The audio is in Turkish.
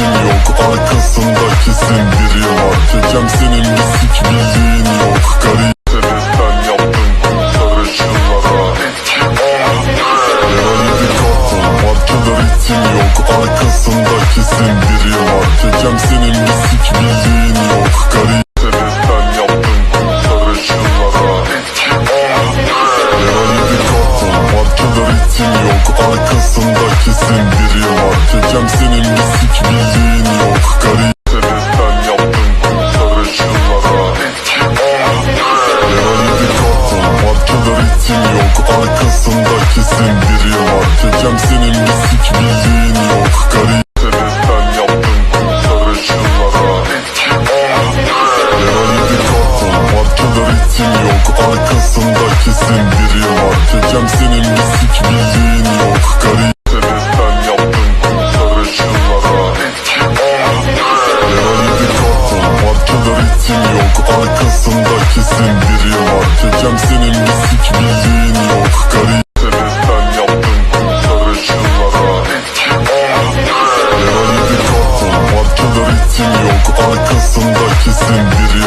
Arkası yok arkasındaki sindiri var. Kekem senin bir sik bildiğin yok. Garip sebepten yaptım kum sarışınlara Yaraydı katıl markada ritim yok. Arkasındaki sindiri var. Kekem senin bir sik bildiğin yok. Garip sebepten yaptım kum sarışınlara Yaraydı katıl markada ritim yok. Arkasındaki Ritim yok Arkasında kesin biri var. Çekeceğim senin bir sik bildiğin yok. Garip Sebepten yaptım kurtarışlara Yara yedi kartım Parçada ritim yok. Arkasında kesin biri var. Çekeceğim senin bir sik bildiğin yok. Garip Sebepten yaptım kurtarışlara Yara yedi kartım Parçada ritim yok. Arkasında kesin biri var. Çekeceğim senin yok Arkasında kesin biri